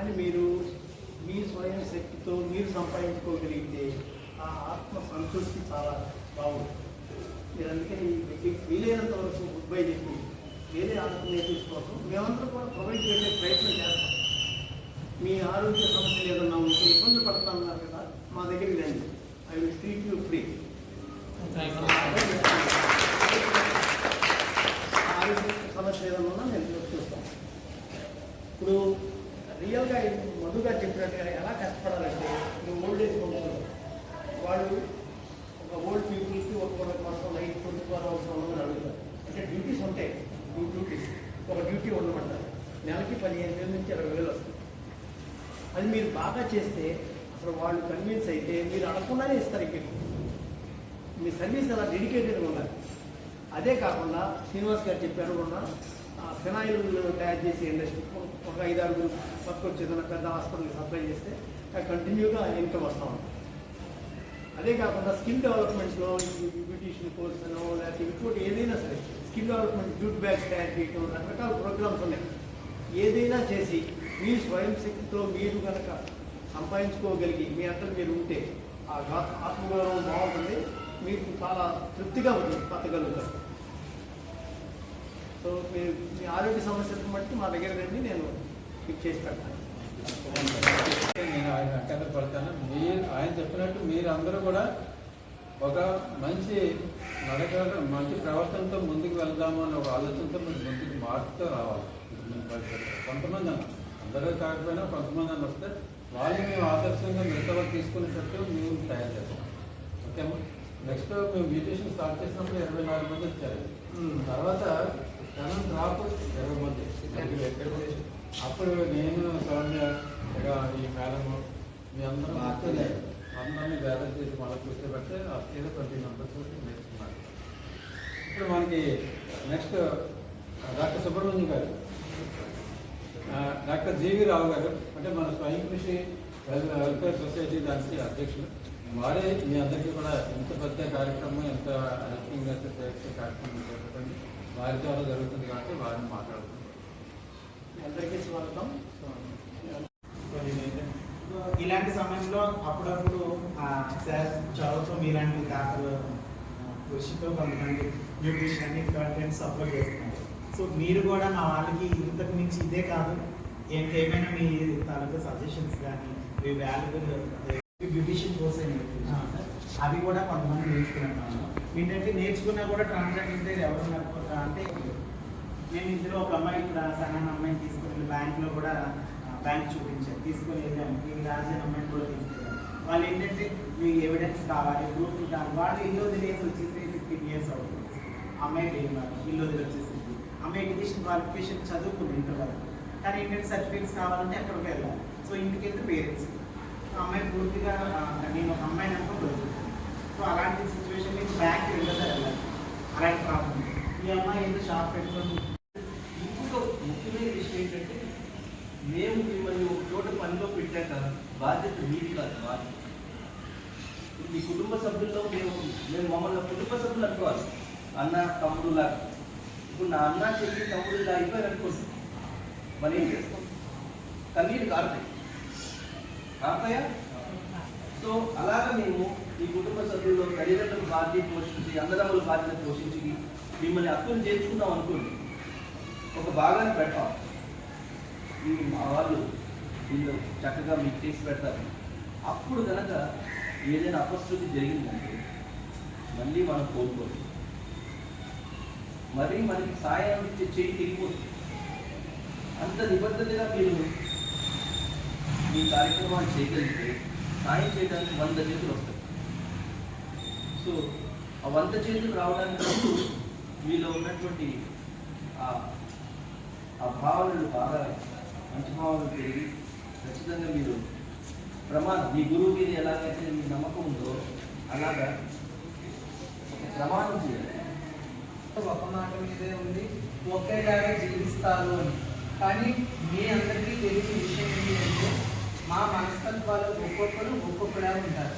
కానీ మీరు మీ స్వయం శక్తితో మీరు సంపాదించుకోగలిగితే ఆ ఆత్మ సంతృష్టి చాలా బాగుంటుంది. మీరు అందుకే ఈ వ్యక్తి వీలైనంత వరకు గుడ్ బై చెప్పి వేరే ఆల్టర్నేటివ్స్ కోసం మేమందరం కూడా ప్రొవైడ్ చేసే ప్రయత్నం చేస్తాం. మీ ఆరోగ్య సమస్యలు ఏదన్నా ఉంటే ఇబ్బంది పడుతున్నారు కదా మా దగ్గరికి రండి. I will treat you free ఆరోగ్య సమస్య ఏదైనా ఉన్నా నేను చూస్తాను ఇప్పుడు రియల్గా మధు గారు చెప్పినట్టుగా ఎలా కష్టపడాలంటే ఈ ఓల్డ్ ఏజ్ హోమ్స్లో వాళ్ళు ఒక ఓల్డ్ పీపుల్కి ఒక ఒక మాసం నైట్ ట్వంటీ ఫోర్ అవర్స్ ఉండమని అడుగుతారు అంటే డ్యూటీస్ ఉంటాయి టూ డ్యూటీస్ ఒక డ్యూటీ ఉండమంటారు నెలకి పదిహేను వేల నుంచి ఇరవై వేలు వస్తుంది అది మీరు బాగా చేస్తే అసలు వాళ్ళు కన్విన్స్ అయితే మీరు అడగకుండానే ఇస్తారు ఇక్కడ. మీ సర్వీస్ అలా డెడికేటెడ్గా ఉండాలి. అదే కాకుండా శ్రీనివాస్ గారు చెప్పారు కూడా ఫినాయిల్ తయారు చేసే ఇండస్ట్రీ ఒక ఐదు ఆరుగురు పట్టుకొచ్చి ఏదైనా పెద్ద హాస్పిటల్కి సప్లై చేస్తే అది కంటిన్యూగా ఇన్కమ్ వస్తూ ఉంటుంది అదే కాకుండా స్కిల్ డెవలప్మెంట్స్లో బ్యూటీషియన్ కోర్స్ అనో లేకపోతే ఇంకోటి ఏదైనా సరే స్కిల్ డెవలప్మెంట్ జూట్ బ్యాగ్స్ తయారు చేయడం రకరకాల ప్రోగ్రామ్స్ ఉన్నాయి. ఏదైనా చేసి మీ స్వయం శక్తితో మీరు కనుక సంపాదించుకోగలిగి మీ అంతా మీరు ఉంటే ఆ ఆత్మగౌరవం బాగుంటుంది. మీకు చాలా తృప్తిగా ఉంటుంది బతకగలుగుతారు. సో మీ మీ ఆరోగ్య సమస్యలను బట్టి మా దగ్గర రండి నేను ఫిక్స్ చేసి పెడతాను. నేను ఆయన అక్కడ పడతాను. మీరు ఆయన చెప్పినట్టు మీరందరూ కూడా ఒక మంచి నడక మంచి ప్రవర్తనతో ముందుకు వెళ్దాము అన్న ఒక ఆలోచనతో మీరు ముందుకు మార్పుతో రావాలి. కొంతమంది అన్నారు. అందరూ కాకపోయినా కొంతమంది అని వస్తే వాళ్ళని మేము ఆదర్శంగా మిగతా వాళ్ళు తీసుకునేటట్టు మేము తయారు చేస్తాం. ఓకేమ్మా నెక్స్ట్ మేము బ్యూటిషన్ స్టార్ట్ చేసినప్పుడు ఇరవై నాలుగు మంది వచ్చారు. తర్వాత ధనం డ్రాప్ ఇరవై మంది. అప్పుడు నేను సౌమ్య ఇక ఈ మేడం మీ అందరం అందరినీ గ్యాదర్ చేసి మళ్ళీ కూర్చోబెడితే ఏదో ట్వంటీ మెంబర్స్ నేర్చుకున్నారు. ఇప్పుడు మనకి నెక్స్ట్ డాక్టర్ సుబ్రహ్మణ్యం గారు. ఆ, డాక్టర్ జీవి రావు గారు అంటే మన స్వయం కృషి వెల్- వెల్ఫేర్ సొసైటీ దానికి అధ్యక్షులు. వారే మీ అందరికీ కూడా ఎంత పెద్ద కార్యక్రమం ఎంత హెల్పింగ్ చేసే కార్యక్రమం చేపట్టండి. వారి ద్వారా జరుగుతుంది కాబట్టి వారిని మాట్లాడుతున్నాం మీ అందరికీ స్వాగతం. ఇలాంటి సమయంలో అప్పుడప్పుడు ఆ, సార్ చదువుతూ మీలాంటి డాక్టర్ కృషితో కొంతమంది న్యూట్రిషన్ అన్ని కంటెంట్స్ అప్లోడ్ చేస్తున్నారు. సో మీరు కూడా మా వాళ్ళకి ఇంతకు మించి ఇదే కాదు. ఏమైనా మీ తాలూకా సజెషన్స్ కానీ మీ వాల్యుబుల్ బ్యూటిషియన్ కోర్స్ సార్ అవి కూడా కొంతమంది నేర్చుకున్నాను ఏంటంటే నేర్చుకున్నా కూడా ట్రాన్సాక్షన్ దగ్గర ఎవరు నడుపుకుంటా అంటే నేను ఇందులో ఒక అమ్మాయి ఇక్కడ సన్న అమ్మాయిని తీసుకుని బ్యాంక్లో కూడా బ్యాంక్ చూపించాను. తీసుకొని వెళ్ళాము ఈ రాజన్ అమ్మాయిని కూడా తీసుకెళ్ళాము వాళ్ళు ఏంటంటే మీకు ఎవిడెన్స్ కావాలి ప్రూఫ్ కావాలి. వాళ్ళు ఇల్లు వదిలేసి వచ్చేసి ఫిఫ్టీన్ ఇయర్స్ అవుతుంది. అమ్మాయి లేదు ఇల్లు వదిలి వచ్చేసి అమ్మాయి ఎడ్యుకేషన్ క్వాలిఫికేషన్ చదువుకుంది ఇంటర్ వరకు. కానీ ఏంటంటే సర్టిఫికేట్స్ కావాలంటే అక్కడికి వెళ్ళాలి? సో ఇంటికి వెళ్తే పేరెంట్స్ అమ్మాయి పూర్తిగా నేను ఒక అమ్మాయిని అనుకుంటుంది సో అలాంటి సిచ్యువేషన్ నుంచి బ్యాంక్ వెళ్ళసారి వెళ్ళాలి అలాంటి ప్రాబ్లం ఈ అమ్మాయి ఏదో షాప్ పెట్టుకొని ఇంకొక ముఖ్యమైన విషయం ఏంటంటే మేము మిమ్మల్ని ఒక చోట పనిలో పెట్టాక బాధ్యత మీది కాదు బాధ్యత మీ కుటుంబ సభ్యుల్లో మేము మేము మమ్మల్ని కుటుంబ సభ్యులు అనుకోవాలి. అన్న తమ్ముడు లాగా. ఇప్పుడు నా అన్న చెల్లి తమ్ముడు ఇలా అయిపోయారు అనుకోండి. మరి ఏం చేస్తాం? కన్నీళ్ళు కారుతాయి. కాకపోయా సో అలాగా మేము ఈ కుటుంబ సభ్యుల్లో తల్లిదండ్రులు బాధ్యత పోషించి అన్నదమ్ముల బాధ్యత పోషించి మిమ్మల్ని అక్కులు చేర్చుకుందాం అనుకోండి. ఒక భాగాన్ని పెట్టాం మా వాళ్ళు వీళ్ళు చక్కగా మీకు చేసి పెడతారు. అప్పుడు కనుక ఏదైనా అపశృతి జరిగిందంటే మళ్ళీ మనం కోరుకోరు మరీ మనకి సాయం ఇచ్చే చేయి తిరిగిపోతుంది అంత నిబద్ధతగా మీరు మీ కార్యక్రమాలు చేయగలిగితే సాయం చేయడానికి వంద చేతులు వస్తాయి. సో ఆ వంద చేతులు రావడానికి ముందు మీలో ఉన్నటువంటి ఆ ఆ భావనలు బాగా మంచి భావనలు పెరిగి ఖచ్చితంగా మీరు ప్రమాణం మీ గురువు మీద ఎలాగైతే మీ నమ్మకం ఉందో అలాగా ప్రమాణం చేయాలి. ఒక మాట మీదే ఉంది. ఒకేలాగా జీవిస్తారు అని. కానీ మీ అందరికీ తెలియని విషయం ఏంటంటే మా మనస్తత్వాలు ఒక్కొక్కరు ఒక్కొక్కలా ఉంటారు.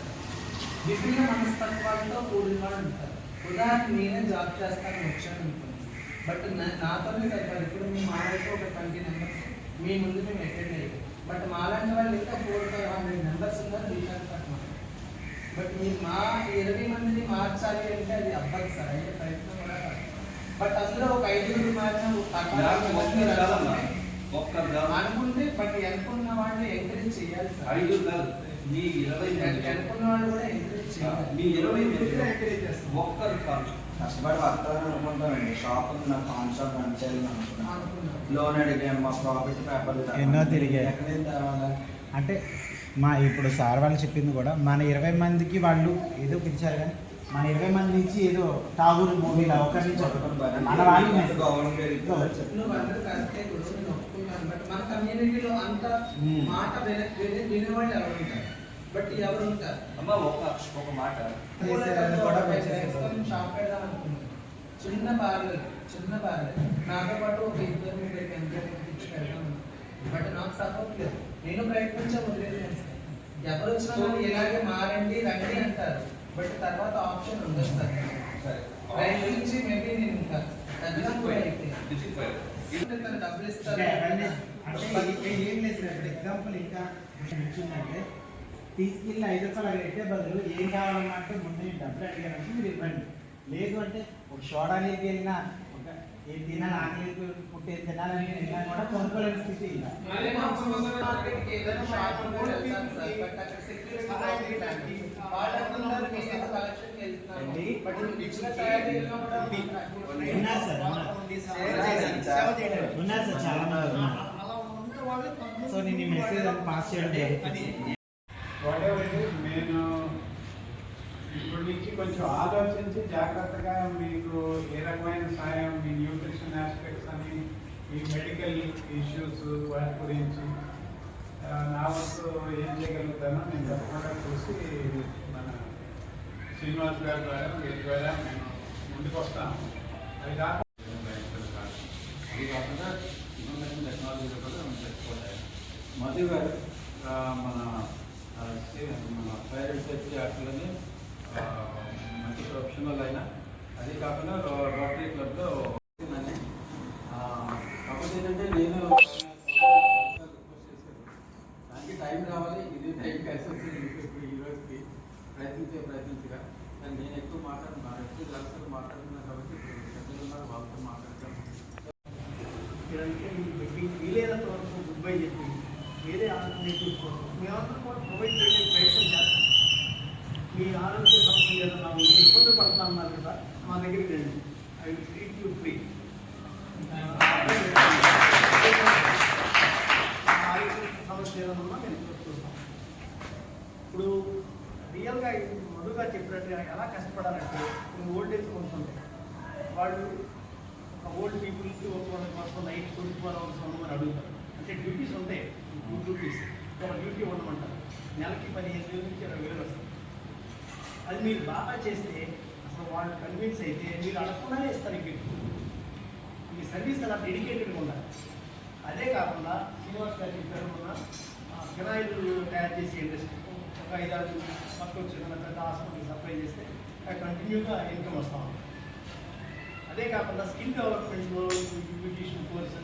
విభిన్న మనస్తత్వాలతో కూడిన ఉంటారు. ఉదాహరణ నేనే జాబ్ చేస్తాను వచ్చాను అనుకోండి. బట్ నా- నాతోనే సరిపడదు ఇప్పుడు మీ మా ఒక ట్వంటీ నెంబర్స్ మీ ముందు మేము అటెండ్ అయ్యాం. బట్ మాలాంటి వాళ్ళు ఇంకా ఫోర్ ఫైవ్ హండ్రెడ్ మెంబర్స్ ఉన్నారు రీఛార్జ్ బట్ మీరు మా ఇరవై మందిని మార్చాలి అంటే అది అవ్వదు సార్. అయితే ప్రయత్నం బట్ అందులో ఒక ఐదుగురు కాదమ్మా ఒక్కరు కాదు అనుకుంటే బట్ అనుకున్న వాళ్ళు ఎంకరేజ్ చేయాలి సార్. ఐదు కాదు. మీ ఇరవై మంది. అనుకున్న వాళ్ళు కూడా ఎంకరేజ్ చేయాలి. మీ ఇరవై మంది. ఎంకరేజ్ చేస్తాం ఒక్కరు కాదు కష్టపడి వర్తాలని అనుకుంటానండి. షాప్ నా పాన్ షాప్ రన్ చేయాలని అనుకున్నాను. అనుకున్నాం లోన్ అడిగాం మా ప్రాఫిట్ పేపర్ ఎన్నో తిరిగాయి. ఎక్కడేం తేవాలా అంటే మా ఇప్పుడు సార్ వాళ్ళు చెప్పింది కూడా మన ఇరవై మందికి వాళ్ళు ఏదో పిలిచారు కానీ మన ఇరవై మంది నుంచి ఏదో టాగూర్ మూవీలో ఒకరి నుంచి మన వాళ్ళు బట్ మన కమ్యూనిటీలో అంత. మాట వినే వినే- వినేవాళ్ళు ఎవరు ఉంటారు? బట్ ఎవరు ఉంటారు? అమ్మ ఒక ఒక మాట. షాప్ పెడదాం అనుకున్నాను. చిన్న పార్లర్ చిన్న పార్లర్ నాతో పాటు ఒక ఇద్దరు బట్ నాకు సపోర్ట్ లేదు. నేను ప్రయత్నించా వదిలేదు ఎవరు వచ్చినా ఇలాగే మారండి రండి అంటారు. బట్ తర్వాత ఆప్షన్ ఉండదు సార్. సరే. ప్రయత్నించి మేబీ నేను ఇంకా తగ్గడం కూడా అయితే. డబ్బులు ఇస్తారు అంటే ఏ- లేదు సార్. ఇప్పుడు ఎగ్జాంపుల్ ఇంకా వచ్చిందంటే తీసుకెళ్ళి ఐదు రూపాయలు అక్కడ పెట్టే బదులు ఏం కావాలన్నా అంటే ముందు నేను డబ్బులు అడిగానంటే మీరు ఇవ్వండి. లేదు అంటే ఒక సోడానికి వెళ్ళినా ఒక ఏం తినాలి ఆకలి పుట్టే తినాలని వెళ్ళినా కూడా కొనుక్కోలేని స్థితి ఇలా ఉన్నారు సార్, చాలా మంది ఉన్నారు. సో నేను ఈ మెసేజ్ పాస్ చేయడం జరుగుతుంది నేను ఇప్పుడు నుంచి కొంచెం ఆలోచించి జాగ్రత్తగా మీకు ఏ రకమైన సాయం మీ న్యూట్రిషన్ ఆస్పెక్ట్స్ అని మీ మెడికల్ ఇష్యూస్ వాటి గురించి నా వంతు ఏం చేయగలుగుతానో నేను తప్పకుండా చూసి శ్రీనివాస్ గారి ద్వారా వీరి ద్వారా మేము ముందుకు వస్తాను. అది కాకుండా అది కాకుండా ఇన్ఫర్మేషన్ టెక్నాలజీలో కూడా మనం చెప్పుకోవాలి మధు గారు మన మన ఫైర్ అండ్ సేఫ్టీ యాక్ట్లని మంచి ప్రొఫెషనల్ అయినా అది కాకుండా రోటరీ క్లబ్లో కాకపోతే ఏంటంటే నేను రిక్వెస్ట్ చేశాను దానికి టైం కావాలి ఇది టైం కలిసి ఈ రోజుకి ప్రయత్నించే ప్రయత్నించగా కానీ నేను ఎక్కువ మాట్లాడు నా ఎక్కువ జాగ్రత్తగా మాట్లాడుతున్నాను కాబట్టి ఇప్పుడు పెద్దలు ఉన్నారు వాళ్ళతో మాట్లాడతాను ఇలాంటి మీకు వీలైనంత వరకు గుడ్ బై చెప్పి వేరే ఆల్టర్నేటివ్ కోసం మేమందరం కూడా ప్రొవైడ్ చేయడానికి ప్రయత్నం చేస్తాం మీ ఆరోగ్య సమస్య ఏదైనా ఉంటే ఇబ్బంది పడుతున్నారు కదా మా దగ్గరికి రండి I will treat you free ఆరోగ్య సమస్య ఏదైనా ఉన్నా నేను చూస్తాను ఇప్పుడు రియల్గా సెక్రటరీ అని ఎలా కష్టపడాలంటే కొన్ని ఓల్డ్ ఏజ్ హోమ్స్ ఉంటాయి. వాళ్ళు ఓల్డ్ పీపుల్కి ఒక కోసం నైట్ ట్వంటీ ఫోర్ అవర్స్ ఉండమని అడుగుతారు. అంటే డ్యూటీస్ ఉంటాయి. టూ డ్యూటీస్ ఒక డ్యూటీ ఉండమంటారు. నెలకి పదిహేను వేల నుంచి ఇరవై వేలు వస్తుంది అది మీరు బాగా చేస్తే అసలు వాళ్ళు కన్విన్స్ అయితే మీరు అడగకుండానే ఇస్తారు ఇంటికి మీ సర్వీస్ అలా డెడికేటెడ్గా ఉండాలి. అదే కాకుండా శ్రీనివాస్ గారు చెప్పారు మొన్న ఫినాయిల్ తయారు చేసే ఇండస్ట్రీ ఒక ఐదారు పక్క వచ్చిన పెద్ద హాస్పిటల్ సప్లై చేస్తే కంటిన్యూగా ఇన్కమ్ వస్తూ ఉంది. అదే కాకుండా స్కిల్ డెవలప్మెంట్లో బ్యూటిషియన్ కోర్స్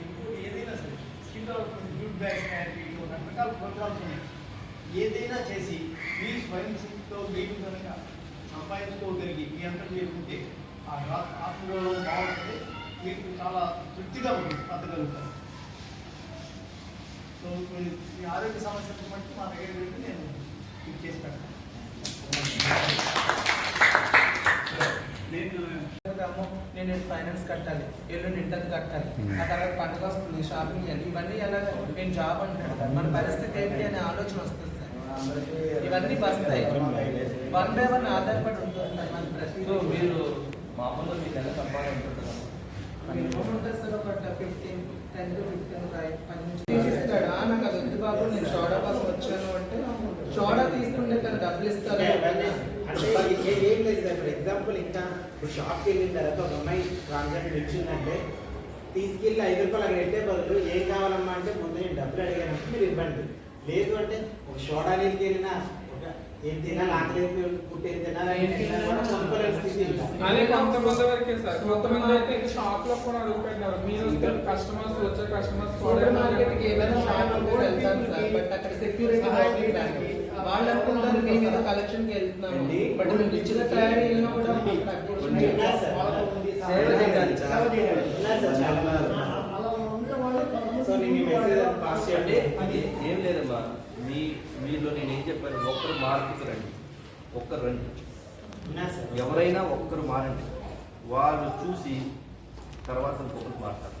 ఇంకో ఏదైనా సరే స్కిల్ డెవలప్మెంట్ గుడ్ బ్యాగ్స్ తయారు రకరకాల ప్రోగ్రామ్స్ ఉన్నాయి. ఏదైనా చేసి మీ స్వయం స్థితితో మీరు కనుక సంపాదించుకోగలిగి మీ అంతా చేసుకుంటే ఆ రా- ఆత్మగౌరవం బాగుంటుంది మీకు చాలా తృప్తిగా ఉంటుంది బతకగలుగుతారు. సో మీ ఆరోగ్య సమస్యలను బట్టి మా దగ్గర నేను మీకు చేసి పెడతాను నేను అమ్మో, నేను ఫైనాన్స్ కట్టాలి ఎల్లుండి ఇంటర్ కట్టాలి. ఆ తర్వాత పండుగ వస్తుంది షాపింగ్ చేయాలి ఇవన్నీ ఎలా నేను జాబ్ అంటాను మన పరిస్థితి ఏంటి అనే ఆలోచన వస్తుంది సార్. ఇవన్నీ వస్తాయి. వన్ బై వన్ ఆధారపడి ఉంటుంది సార్ మన ప్రతి మీరు మామూలుగా మీకు ఎంత సంపాదన ఉంటుందా? మినిమం ఉంటుంది సార్ ఒక ఫిఫ్టీన్ టెన్ టు తీసిస్తాడు నాకు అది వద్దు బాబు నేను షోడా కోసం వచ్చాను అంటే షోడా తీసుకుంటే తను డబ్బులు ఇస్తారు? అంటే ఏం లేదు సార్ ఇప్పుడు ఎగ్జాంపుల్ ఇంకా ఇప్పుడు షాప్కి వెళ్ళిన తర్వాత ఒక అమ్మాయి ట్రాన్సాక్షన్ ఇచ్చిందంటే తీసుకెళ్ళి ఐదు రూపాయలు అక్కడ పెట్టే బదులు ఏం కావాలమ్మా అంటే ముందు నేను డబ్బులు అడిగానంటే మీరు ఇవ్వండి. లేదు అంటే ఒక సోడా నీళ్ళకి వెళ్ళినా ఏం తినాలి ఆకలి. అదే కొంతమంది వరకే సార్ కొంతమంది అయితే షాప్లో కూడా మీరు వస్తే కస్టమర్స్ వచ్చే కస్టమర్స్ మార్కెట్కి ఏదైనా షాప్ కూడా వెళ్తాను సార్ బట్ అక్కడ సెక్యూరిటీ వాళ్ళు అనుకుంటారు మేము ఏదో కలెక్షన్కి వెళ్తున్నాము బట్ మేము ఇచ్చిన తయారీ వెళ్ళినా కూడా సో నేను ఈ మెసేజ్ పాస్ చేయండి ఏం లేదమ్మా మీ మీలో నేను ఏం చెప్పాను? ఒక్కరు మార్పుకి రండి. ఒక్కరు రండి ఎవరైనా ఒక్కరు మారండి. వాళ్ళు చూసి తర్వాత ఇంకొకరు మారుతారు.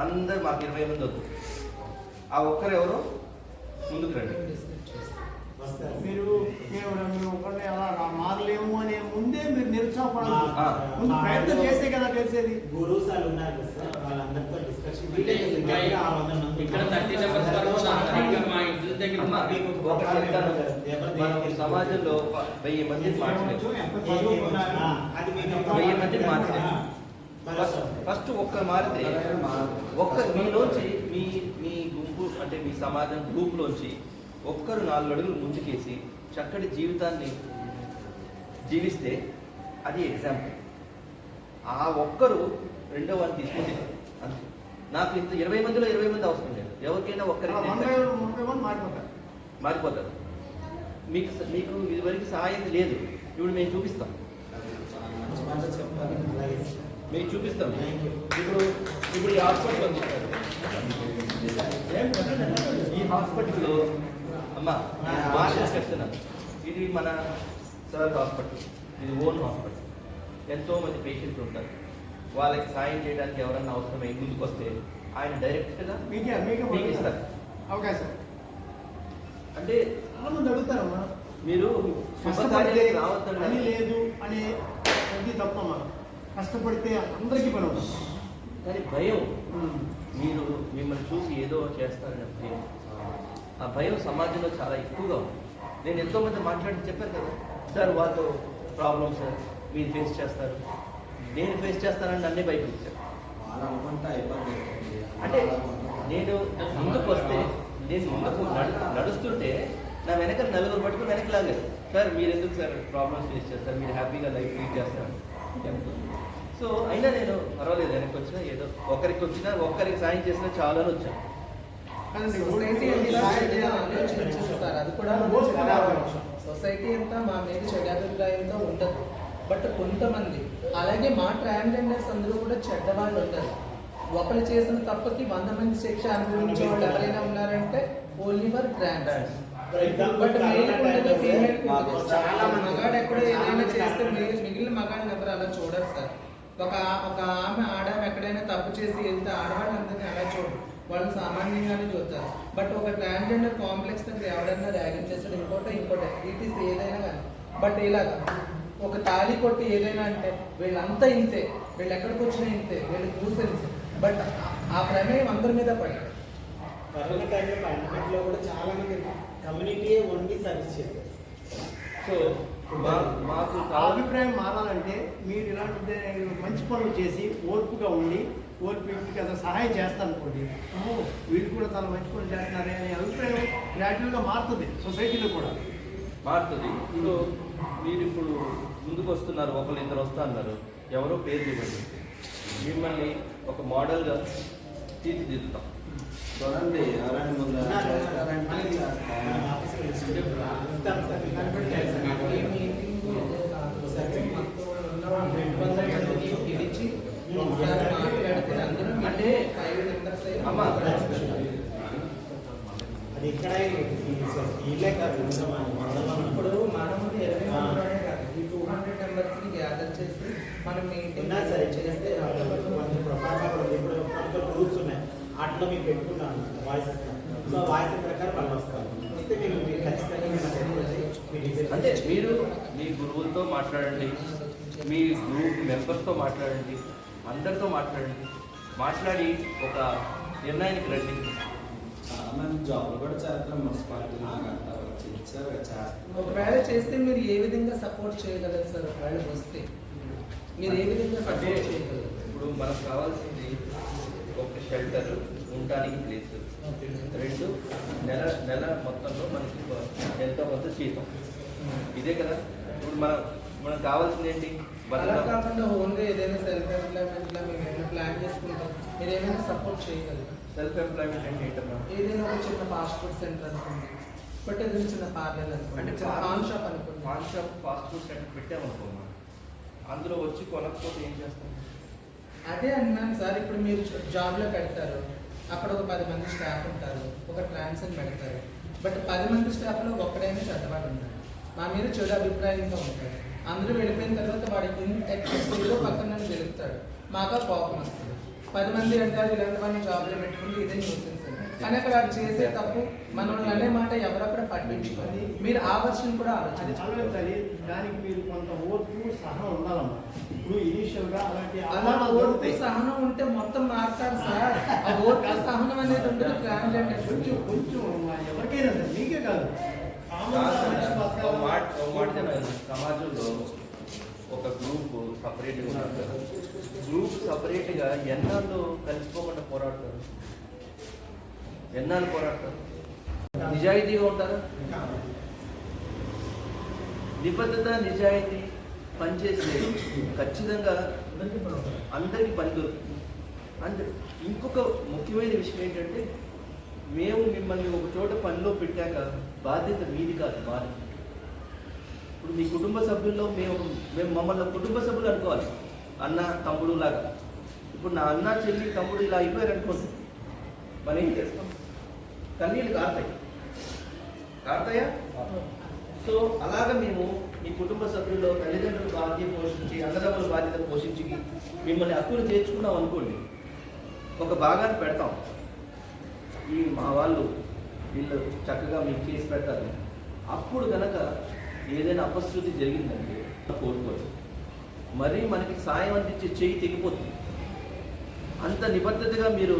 అందరు మాకు ఇరవై మంది వద్దు. ఆ ఒక్కరు ఎవరో? ముందుకు రండి. మీరు అలా మారలేము అనే ముందే మీరు. ముందు ప్రయత్నం చేస్తే కదా తెలిసేది. వాళ్ళు ఉన్నారు వాళ్ళందరితో డిస్కషన్ ఇక్కడ థర్టీ వరకు ఉన్నారు. ఇంకా మా ఇంటి దగ్గర అమ్మా, మా- మీకు ఒకటి చెప్తాను. ఎవరు మనం సమాజంలో వెయ్యి మార్చలేదు. మీకు వెయ్యి మందిని మార్చలేదు. మరి ఫస్ట్ ఒక్కరు మారితే ఒక్క మీలోంచి మీ మీ గుంపు అంటే మీ సమాజం గ్రూప్లోంచి ఒక్కరు నాలుగు అడుగులు ముందుకేసి చక్కటి జీవితాన్ని జీవిస్తే అది ఎగ్జాంపుల్. ఆ ఒక్కరు రెండో వారిని తీసుకుంటే నాకు ఇంత ఇరవై మందిలో ఇరవై మంది అవసరం లేదు. ఎవరికైనా ఒక్కరికి మారిపోతారు. మీకు మీకు ఇదివరకు సహాయం లేదు. ఇప్పుడు మేము చూపిస్తాం. మేము చూపిస్తాం. ఇప్పుడు ఇప్పుడు ఈ హాస్పిటల్ ఈ హాస్పిటల్లో అమ్మా చెప్తున్నాను ఇది మన సర్ హాస్పిటల్. ఇది ఓన్ హాస్పిటల్. ఎంతో మంది పేషెంట్లు ఉంటారు. వాళ్ళకి సాయం చేయడానికి ఎవరన్నా అవసరమై ముందుకు వస్తే ఆయన డైరెక్ట్గా మీకు ఇస్తారు. అవకాశం అంటే చాలా మంది అడుగుతారమ్మా మీరు కష్టపడితే అని లేదు అనే అది తప్పమ్మా. కష్టపడితే అందరికీ పని అవుతుంది. కానీ భయం. మీరు మిమ్మల్ని చూసి ఏదో చేస్తారని భయం. ఆ భయం సమాజంలో చాలా ఎక్కువగా ఉంది. నేను ఎంతో మంది మాట్లాడి చెప్పాను కదా సార్ వాళ్ళతో ప్రాబ్లమ్ సార్. మీరు ఫేస్ చేస్తారు. నేను ఫేస్ చేస్తానని అన్నీ అయిపోతుంది అంటే నేను ముందుకు వస్తే నేను ముందుకు నడు- నడుస్తుంటే నా వెనక నలుగురు పట్టుకుని వెనక్కి లాగారు సార్ మీరు ఎందుకు సార్ ప్రాబ్లమ్స్ ఫేస్ చేస్తారు? మీరు హ్యాపీగా లైఫ్ లీడ్ చేస్తారు. సో అయినా నేను పర్వాలేదు వెనక్కి వచ్చినా ఏదో ఒకరికి వచ్చినా ఒక్కరికి సాయం చేసినా చాలా వచ్చాను. సొసైటీ అంతా అది కూడా సొసైటీ అంతా మా మీద చెడు అభిప్రాయంతో ఉండదు. బట్ కొంతమంది అలాగే మా ట్రాన్స్జెండర్స్ అందరూ కూడా చెడ్డవాళ్ళు ఉంటారు. ఒకరు చేసిన తప్పుకి వంద మంది శిక్ష అనుభవించే వాళ్ళు ఎవరైనా ఉన్నారంటే ఓన్లీ ఫర్ example, బట్ ఉండదు ఫీమేల్ చాలా మగాడు ఎక్కడ ఏదైనా చేస్తే మిగిలిన మగాడిని ఎవరు అలా చూడరు సార్. ఒక ఒక ఆమె ఆడామె ఎక్కడైనా తప్పు చేసి వెళ్తే ఆడవాళ్ళందరినీ అలా చూడరు. వాళ్ళు సామాన్యంగానే చూస్తారు. బట్ ఒక ట్రాన్స్జెండర్ కాంప్లెక్స్ దగ్గర ఎవడన్నా ర్యాగింగ్ చేస్తాడు ఇంకోటి ఇంకోటి ఈటీసీ ఏదైనా కానీ. బట్ ఇలాగా ఒక తాళి కొట్టి ఏదైనా అంటే వీళ్ళంతా ఇంతే. వీళ్ళు ఎక్కడికి వచ్చినా ఇంతే. వీళ్ళు న్యూసెన్స్ బట్ ఆ ప్రమేయం అందరి మీద పడ్డాడు. కరోనా టైంలో పండగలో కూడా చాలా మంది కమ్యూనిటీ ఓన్లీ సర్వీస్ చేశారు. సో మా- మాకు అభిప్రాయం మారాలంటే మీరు ఇలాంటి మంచి పనులు చేసి ఓర్పుగా ఉండి ఓర్పు కదా సహాయం చేస్తారనుకోండి వీళ్ళు కూడా చాలా మంచి పనులు చేస్తున్నారే అనే అభిప్రాయం గ్రాడ్యువల్గా మారుతుంది సొసైటీలో కూడా. మారుతుంది. సో మీరు ఇప్పుడు ముందుకు వస్తున్నారు ఒకళ్ళు ఇద్దరు వస్తా అన్నారు. ఎవరో పేరు ఇవ్వండి మిమ్మల్ని ఒక మోడల్గా తీర్చిదిద్దుతాం. చూడండి ఎవరైనా ముందు. అది ఇక్కడ ఇల్లే కాదు ఇప్పుడు మనం ఇరవై కాదు. ఈ టూ హండ్రెడ్ గ్యాదర్ చేసి మనం సరే చేస్తే కొంచెం ప్రొఫైల్ ఇప్పుడు కొన్ని గ్రూప్స్ ఉన్నాయి వాటిలో మేము పెట్టుకున్నాను వాయిస్ సో వాయిస్ ప్రకారం వాళ్ళు వస్తారు. వస్తే మేము మీరు ఖచ్చితంగా అంటే మీరు మీ గురువులతో మాట్లాడండి మీ గ్రూప్ మెంబర్స్తో మాట్లాడండి అందరితో మాట్లాడండి. మాట్లాడి ఒక నిర్ణయానికి రండి. చాలా మంది జాబ్లు కూడా చేస్తారు మున్సిపాలిటీ అంతా వచ్చి ఇచ్చారు చేస్తారు ఒకవేళ చేస్తే మీరు ఏ విధంగా సపోర్ట్ చేయగలరు సార్ ఒకవేళ వస్తే? మీరు ఏ విధంగా సపోర్ట్ చేయగలరు? ఇప్పుడు మనకు కావాల్సింది ఒక షెల్టర్ ఉండడానికి ప్లేస్. రెండు నెల నెల మొత్తంలో మనకి ఎంతో కొంత జీతం. ఇదే కదా. ఇప్పుడు మనం మనకు కావాల్సింది ఏంటి? అలా కాకుండా ఓన్గా ఏదైనా సెల్ఫ్ మేము ఏమైనా ప్లాన్ చేసుకుంటాం. మీరు ఏమైనా సపోర్ట్ చేయగలరా? సెల్ఫ్ ఎంప్లాయ్మెంట్ అంటే ఏంటమ్మా ఏదైనా ఒక చిన్న ఫాస్ట్ ఫుడ్ సెంటర్ అనుకోండి. బట్ ఏదైనా చిన్న పార్లర్ అనుకోండి. అంటే పాన్ షాప్ అనుకోండి. Paan shop fast food centre పెట్టామనుకోమా అందులో వచ్చి కొనకపోతే ఏం చేస్తాం? అదే అన్నాను సార్. ఇప్పుడు మీరు జాబ్లో పెడతారు అక్కడ ఒక పది మంది స్టాఫ్ ఉంటారు. ఒక ట్రాన్సన్ పెడతారు. బట్ పది మంది స్టాఫ్లో ఒక్కడైనా చెడ్డవాడు ఉంటారు మా మీద చెడు అభిప్రాయంతో ఉంటారు అందరూ వెళ్ళిపోయిన తర్వాత వాడికి ఏదో పక్కన నన్ను గెలుపుతాడు మాకు కోపం వస్తుంది. పది మంది అంటారు ఇలాంటి వాడిని జాబ్లో పెట్టుకుంటే ఇదే చూస్తుంది కానీ అక్కడ వాడు చేసే తప్పు మనల్ని అనే మాట ఎవరక్కడ పట్టించుకొని మీరు ఆ వర్షన్ కూడా అది ఆలోచించాలి దానికి మీరు కొంత ఓర్పు సహనం ఉండాలమ్మా. ఇప్పుడు ఇనీషియల్గా అలాంటి అలా ఓర్పు. సహనం ఉంటే మొత్తం మారుతాడు సార్. ఆ ఓర్పు సహనం అనేది ఉండదు. కొంచెం ట్రాన్స్జెండర్ కొంచెం అమ్మా, ఎవరికైనా సరే మీకే కాదు. సమాజంలో ఒక గ్రూప్ సపరేట్గా ఉన్నారు కదా. గ్రూప్ సపరేట్గా ఎన్నాళ్ళు కలిసిపోకుండా పోరాడతారు. ఎన్నాళ్ళు పోరాడతారు? నిజాయితీగా ఉంటారా? నిబద్ధత నిజాయితీ పనిచేస్తే ఖచ్చితంగా అందరికీ పని దొరుకుతుంది. అండ్ ఇంకొక ముఖ్యమైన విషయం ఏంటంటే మేము మిమ్మల్ని ఒక చోట పనిలో పెట్టాక బాధ్యత మీది కాదు మాది. ఇప్పుడు మీ కుటుంబ సభ్యుల్లో మేము మేము మమ్మల్ని కుటుంబ సభ్యులు అనుకోవాలి. అన్న తమ్ముడు లాగా. ఇప్పుడు నా అన్న చెల్లి తమ్ముడు ఇలా అయిపోయారు అనుకోండి మనం ఏం చేస్తాం? కన్నీళ్ళు కారుతాయి. కారుతాయా? సో అలాగ మేము మీ కుటుంబ సభ్యుల్లో తల్లిదండ్రులు బాధ్యత పోషించి అన్నదమ్ముల బాధ్యత పోషించి మిమ్మల్ని హక్కులు చేర్చుకున్నాం అనుకోండి. ఒక భాగాన్ని పెడతాం. ఈ మా వాళ్ళు వీళ్ళు చక్కగా మీకు చేసి పెడతారు. అప్పుడు కనుక ఏదైనా అపశృతి జరిగిందంటే కోరుకోవచ్చు మరీ మనకి సాయం అందించే చెయ్యి తెగిపోతుంది. అంత నిబద్ధతగా మీరు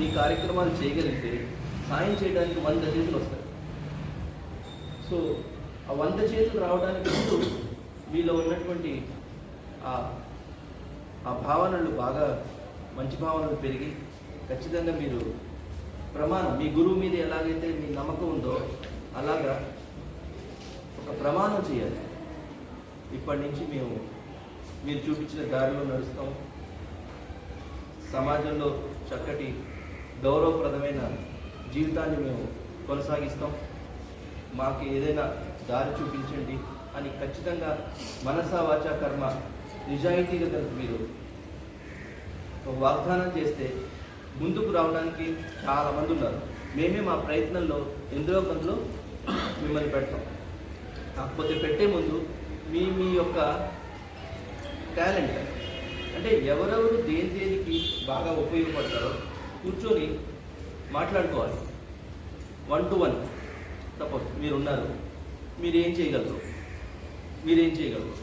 మీ కార్యక్రమాలు చేయగలిగితే సాయం చేయడానికి వంద చేతులు వస్తాయి. సో ఆ వంద చేతులు రావడానికి ముందు మీలో ఉన్నటువంటి ఆ ఆ భావనలు బాగా మంచి భావనలు పెరిగి ఖచ్చితంగా మీరు ప్రమాణం మీ గురువు మీద ఎలాగైతే మీ నమ్మకం ఉందో అలాగా ఒక ప్రమాణం చేయాలి. ఇప్పటి నుంచి మేము మీరు చూపించిన దారిలో నడుస్తాం సమాజంలో చక్కటి గౌరవప్రదమైన జీవితాన్ని మేము కొనసాగిస్తాం. మాకు ఏదైనా దారి చూపించండి అని ఖచ్చితంగా మనసా వాచా కర్మ నిజాయితీగా కనుక మీరు వాగ్దానం చేస్తే ముందుకు రావడానికి చాలామంది ఉన్నారు. మేమే మా ప్రయత్నంలో ఎందులో కొంతలో మిమ్మల్ని పెడతాం. కాకపోతే పెట్టే ముందు మీ మీ యొక్క టాలెంట్ అంటే ఎవరెవరు దేని దేనికి బాగా ఉపయోగపడతారో కూర్చొని మాట్లాడుకోవాలి. వన్ టు వన్ సపోజ్ మీరు ఉన్నారు. మీరు ఏం చేయగలరు? మీరేం చేయగలరు?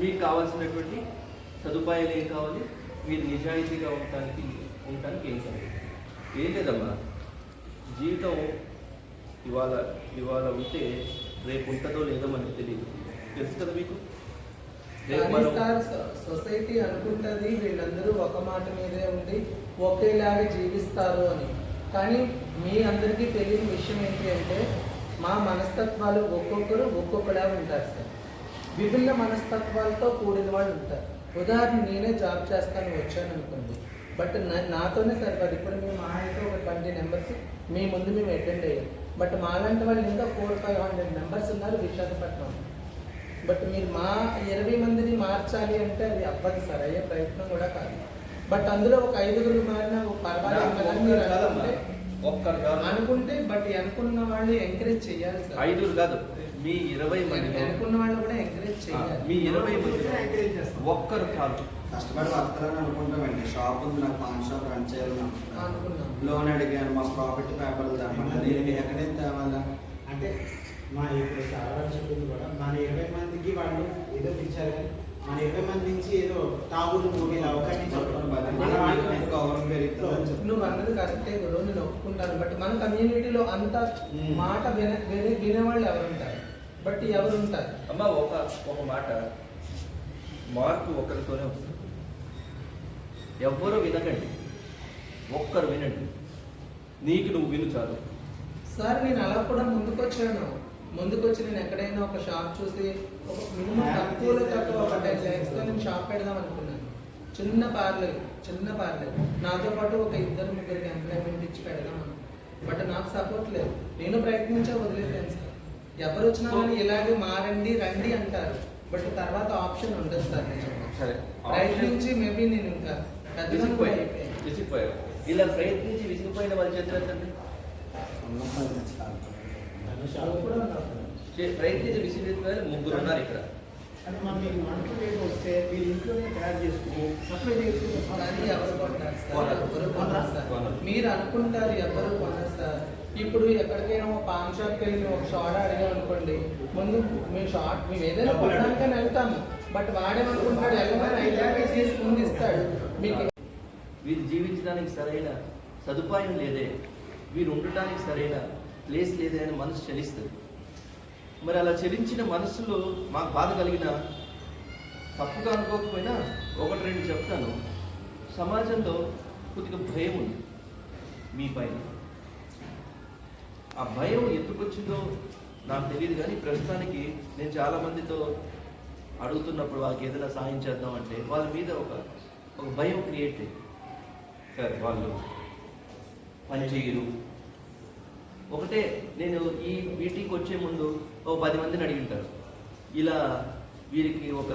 మీకు కావాల్సినటువంటి సదుపాయాలు ఏం కావాలి? మీరు నిజాయితీగా ఉండటానికి ఉండటానికి ఏం కావాలి? ఏం లేదమ్మా. జీవితం ఇవాళ ఇవాళ ఉంటే రేపు ఉంటుందో లేదో మనకు తెలియదు తెలుసు కదా మీకు? సొసైటీ అనుకుంటుంది వీళ్ళందరూ ఒక మాట మీదే ఉండి ఒకేలాగా జీవిస్తారు అని. కానీ మీ అందరికీ తెలియని విషయం ఏంటి అంటే మా మనస్తత్వాలు ఒక్కొక్కరు ఒక్కొక్కలా ఉంటారు సార్. విభిన్న మనస్తత్వాలతో కూడిన వాళ్ళు ఉంటారు. ఉదాహరణ నేనే జాబ్ చేస్తాను వచ్చాను అనుకోండి. బట్ నాతోనే సరిపడి ఇప్పుడు మేము మా అయితే ఒక ట్వంటీ నెంబర్స్ మీ ముందు మేము అటెండ్ అయ్యాం. బట్ మాలాంటి వాళ్ళు ఇంకా ఫోర్ ఫైవ్ హండ్రెడ్ మెంబర్స్ ఉన్నారు విశాఖపట్నం. బట్ మీరు మా ఇరవై మందిని మార్చాలి అంటే అది అవ్వదు సార్. అయ్యే ప్రయత్నం కూడా కాదు. బట్ అందులో ఒక ఐదుగురు మారినా ఒక పర్వాలేదు ఒక్కరు కాదమ్మా. అనుకుంటే? ఒక్కరు కాదు. అనుకుంటే బట్ అనుకున్న వాళ్ళు ఎంకరేజ్ చేయాలి సార్. ఐదుగురు కాదు. మీ ఇరవై మంది. అనుకున్న వాళ్ళు కూడా ఎంకరేజ్ చేయాలి. మీ ఇరవై మంది. ఒక్కరు కాదు. కష్టపడి బతకాలని అనుకుంటామండి. షాప్ ఉంది నాకు పాన్ షాప్ రన్ చేయాలని లోన్ అడిగాను మా ప్రాఫిట్ పేపర్లు తేమన్నా నేను ఎక్కడైతే తేవాలా? అంటే మా ఇప్పుడు సార్ చెప్పింది కూడా మన ఇరవై మందికి వాళ్ళు ఏదో కానీ మన ఇరవై మంది నుంచి ఏదో తాగుడు మూవీలు చెప్తాను నువ్వు అన్నది కరెక్టే గురు నేను ఒప్పుకుంటాను. బట్ మన కమ్యూనిటీలో అంత. మాట విన వినే వినేవాళ్ళు ఎవరు ఉంటారు బట్ ఎవరు ఉంటారు అమ్మ ఒక ఒక మాట. మార్పు ఒకరితోనే వస్తుంది. ఎవ్వరూ వినకండి. ఒక్కరు వినండి. నీకు నువ్వు విను చాలు. సార్ నేను అలా కూడా ముందుకొచ్చాను. ముందుకొచ్చి నేను ఎక్కడైనా ఒక షాప్ చూసి తక్కువలో తక్కువ ఒక టెన్ ల్యాక్స్తో నేను షాప్ పెడదాం అనుకున్నాను. చిన్న పార్లర్ చిన్న పార్లర్. నాతో పాటు ఒక ఇద్దరు ముగ్గురికి ఎంప్లాయ్మెంట్ ఇచ్చి పెడదాం అనుకున్నాను. బట్ నాకు సపోర్ట్ లేదు. నేను ప్రయత్నించా వదిలేసాను సార్. ఎవరు వచ్చినా కానీ ఇలాగే మారండి రండి అంటారు. బట్ తర్వాత ఆప్షన్ ఉండదు సార్. సరే. ప్రయత్నించి మేబీ నేను ఇంకా విసిగిపోయారు. ఇలా ప్రయత్నించి విసిగిపోయిన వాళ్ళ చేతులు ప్రయత్నించి విసిగిపోయిన ముగ్గురు ఉన్నారు ఇక్కడ. అంటే మనకి వస్తే వీళ్ళు ఇంట్లోనే తయారు చేసుకుని సప్లై చేసి కానీ ఎవరు కొన్నారు సార్. కొనరు. ఎవరు కొనరు. సార్. కొనరు. మీరు అనుకుంటారు ఎవరు కొనరు సార్. ఇప్పుడు ఎక్కడికైనా ఒక పాన్ షాప్కి వెళ్ళి ఒక షార్ట్ అడిగాం అనుకోండి ముందు మేము షార్ట్ మేము ఏదైనా కొనడానికని వెళ్తాము. బట్ వాడేమనుకుంటాడు వెళ్ళమని ఐదు రూపాయలు తీసి ముందు ఇస్తాడు. మీకు వీరు జీవించడానికి సరైన సదుపాయం లేదే. వీరు ఉండటానికి సరైన ప్లేస్ లేదే అని మనసు చలిస్తుంది మరి అలా చలించిన మనసులో మాకు బాధ కలిగిన తప్పుగా అనుకోకపోయినా ఒకటి రెండు చెప్తాను. సమాజంలో కొద్దిగా భయం ఉంది మీ పైన. ఆ భయం ఎందుకొచ్చిందో నాకు తెలియదు కానీ ప్రస్తుతానికి నేను చాలా మందితో అడుగుతున్నప్పుడు వాళ్ళకి ఏదైనా సాయం చేద్దామంటే వాళ్ళ మీద ఒక ఒక భయం క్రియేట్ అయింది సార్ వాళ్ళు పని చేయరు ఒకటే నేను ఈ మీటింగ్కి వచ్చే ముందు ఓ పది మందిని అడిగి ఉంటారు. ఇలా వీరికి ఒక